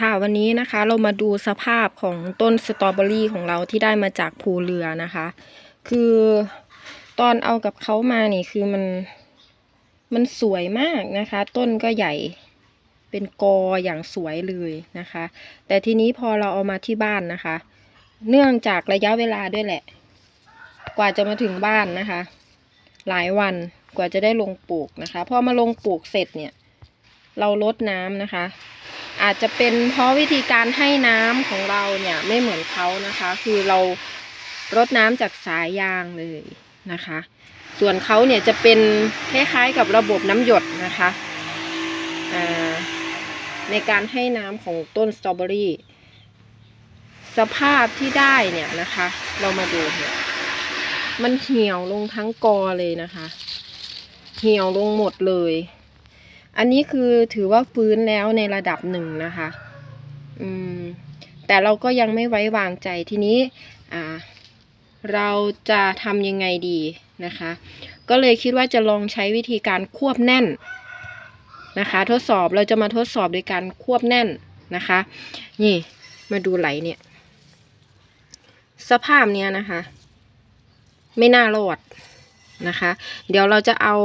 ค่ะวันนี้นะคะเรามาดูสภาพของต้นสตรอเบอรี่ของเราที่ได้มาจากภูเรือนะคะ คือตอนเอากับเขามานี่คือมันมันสวยมากนะคะ ต้นก็ใหญ่เป็นกออย่างสวยเลยนะคะ แต่ทีนี้พอเราเอามาที่บ้านนะคะ เนื่องจากระยะเวลาด้วยแหละ กว่าจะมาถึงบ้านนะคะ หลายวันกว่าจะได้ลงปลูกนะคะพอมาลงปลูกเสร็จเนี่ย เราลดน้ำนะคะ อาจจะเป็นเพราะวิธีการให้น้ำของเราเนี่ยไม่เหมือนเขานะคะ คือเรารดน้ำจากสายยางเลยนะคะ ส่วนเขาเนี่ยจะเป็นคล้ายๆกับระบบน้ำหยดนะคะในการให้น้ำของต้นสตรอเบอรี่สภาพที่ได้เนี่ยนะคะ เรามาดูเนี่ยมันเหี่ยวลงทั้งกอเลยนะคะ เหี่ยวลงหมดเลย อันนี้คือถือว่าฟื้นแล้วในระดับหนึ่งนะคะ อืม แต่เราก็ยังไม่ไว้วางใจทีนี้ อ่า เราจะทำยังไงดีนะคะ ก็เลยคิดว่าจะลองใช้วิธีการควบแน่นนะคะ ทดสอบเราจะมาทดสอบโดยการควบแน่นนะคะ นี่ มาดูไหลเนี่ย สภาพเนี้ยนะคะ ไม่น่ารอดนะคะ เดี๋ยวเราจะเอา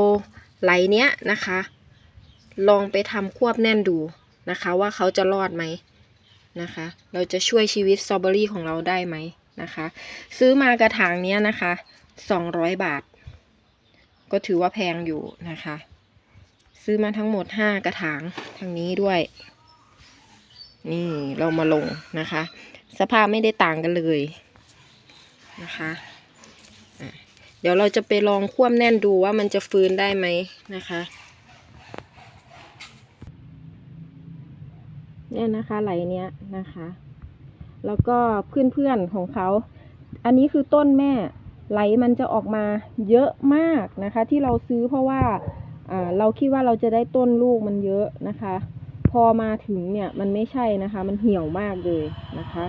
ไหลเนี้ยนะคะ ลองไปทำควบแน่นดูนะคะ ว่าเขาจะรอดไหมนะคะ เราจะช่วยชีวิตสตรอเบอรี่ของเราได้ไหมนะคะ ซื้อมากระถางเนี้ยนะคะสองร้อยบาท ก็ถือว่าแพงอยู่นะคะ ซื้อมาทั้งหมดห้ากระถางทางนี้ด้วย นี่เรามาลงนะคะ สภาพไม่ได้ต่างกันเลยนะคะอะเดี๋ยวเราจะไปลองควบแน่นดูว่ามันจะฟื้นได้ไหมนะคะ เนี่ยนะคะไหลเนี้ยนะคะ แล้วก็เพื่อนๆของเขา อันนี้คือต้นแม่ไหลมันจะออกมาเยอะมากนะคะ ที่เราซื้อเพราะว่าเราคิดว่าเราจะได้ต้นลูกมันเยอะนะคะ พอมาถึงเนี่ยมันไม่ใช่นะคะ มันเหี่ยวมากเลยนะคะ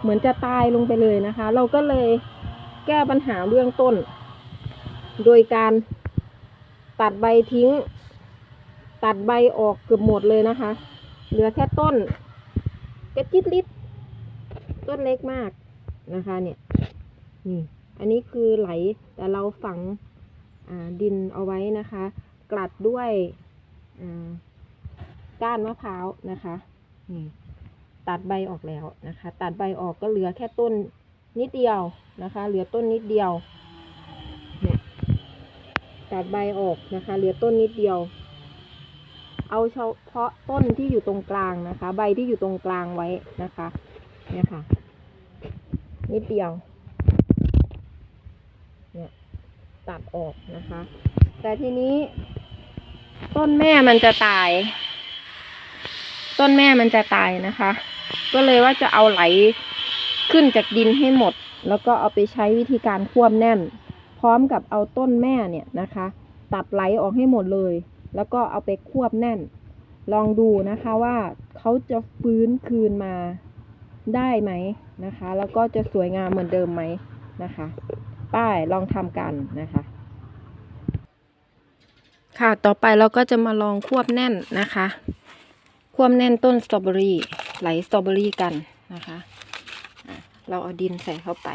เหมือนจะตายลงไปเลยนะคะ เราก็เลยแก้ปัญหาเรื่องต้น โดยการตัดใบทิ้ง ตัดใบออกเกือบหมดเลยนะคะ เหลือแค่ต้นกระจิตลิดต้นเล็กมากนะคะเนี่ยนี่อันนี้คือไหลแต่เราฝังดินเอาไว้นะคะ กลัดด้วยก้านมะพร้าวนะคะนี่ตัดใบออกแล้วนะคะ ตัดใบออกก็เหลือแค่ต้นนิดเดียวนะคะ เหลือต้นนิดเดียวเนี่ยตัดใบออกนะคะ เหลือต้นนิดเดียว เอาเฉพาะต้นที่อยู่ตรงกลางนะคะ ใบที่อยู่ตรงกลางไว้นะคะเนี่ยค่ะ นิดเดียว เนี่ยตัดออกนะคะ แต่ทีนี้ต้นแม่มันจะตาย ต้นแม่มันจะตายนะคะ ก็เลยว่าจะเอาไหลขึ้นจากดินให้หมด แล้วก็เอาไปใช้วิธีการควบแน่น พร้อมกับเอาต้นแม่เนี่ยนะคะ ตัดไหลออกให้หมดเลย แล้วก็เอาไปควบแน่น ลองดูนะคะว่าเขาจะฟื้นคืนมาได้ไหมนะคะ แล้วก็จะสวยงามเหมือนเดิมไหมนะคะ ป้ายลองทำกันนะคะ ค่ะต่อไปเราก็จะมาลองควบแน่นนะคะ ควบแน่นต้นสตรอเบอรี่ไหลสตรอเบอรี่กันนะคะอะเราเอาดินใส่เข้าไป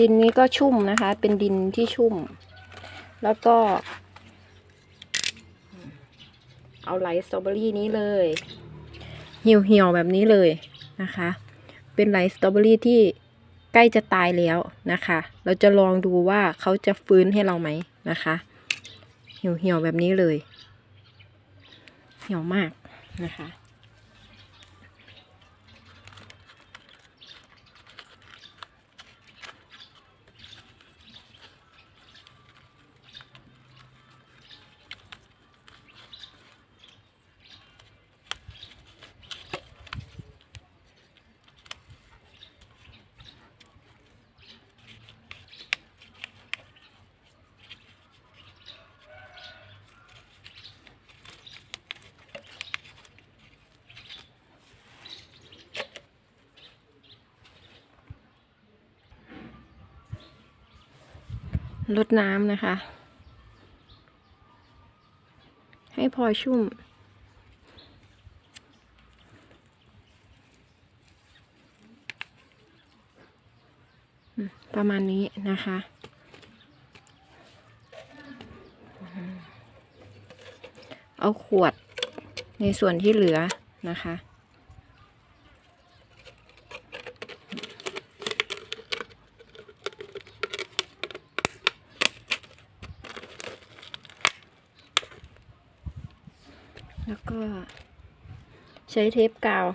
ดินนี้ก็ชุ่มนะคะ เป็นดินที่ชุ่ม แล้วก็ เอาไหลสตรอเบอรี่นี้เลยเหี่ยวเหี่ยวแบบนี้เลยนะคะ เป็นไหลสตรอเบอรี่ที่ใกล้จะตายแล้วนะคะ เราจะลองดูว่าเขาจะฟื้นให้เราไหมนะคะ เหี่ยวเหี่ยวแบบนี้เลย เหี่ยวมากนะคะ ลดน้ำนะคะ ให้พอชุ่มอืมประมาณนี้นะคะเอาขวดในส่วนที่เหลือนะคะ แล้วก็ใช้เทปกาว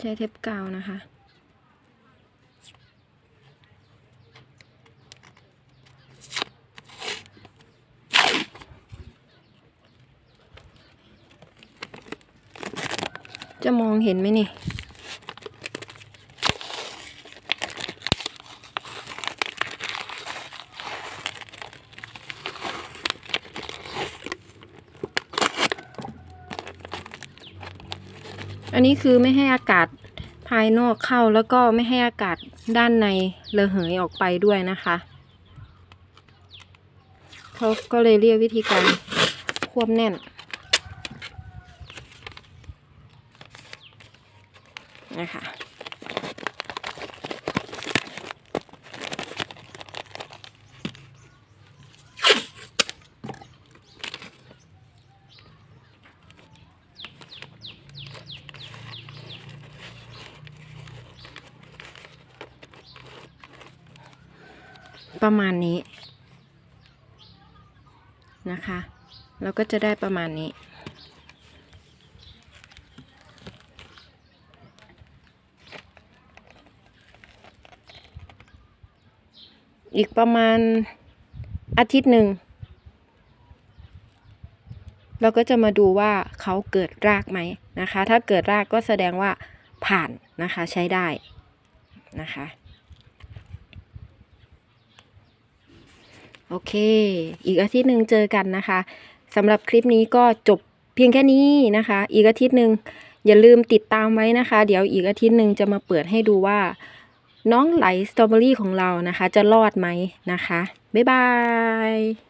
ใช้เทปกาวนะคะจะมองเห็นไหมนี่ อันนี้คือไม่ให้อากาศภายนอกเข้าแล้วก็ไม่ให้อากาศด้านในระเหยออกไปด้วยนะคะเขาก็เลยเรียกวิธีการควบแน่นนะคะ ประมาณนี้นะคะแล้วก็จะได้ประมาณนี้ อีกประมาณอาทิตย์หนึ่ง เราก็จะมาดูว่าเขาเกิดรากไหมนะคะ ถ้าเกิดรากก็แสดงว่าผ่านนะคะใช้ได้นะคะ โอเค อีกอาทิตย์หนึ่งเจอกันนะคะสำหรับคลิปนี้ก็จบเพียงแค่นี้นะคะ อีกอาทิตย์หนึ่งอย่าลืมติดตามไว้นะคะ เดี๋ยวอีกอาทิตย์หนึ่งจะมาเปิดให้ดูว่า น้องไหลสตรอเบอรี่ของเรานะคะ จะรอดไหมนะคะ บ๊ายบาย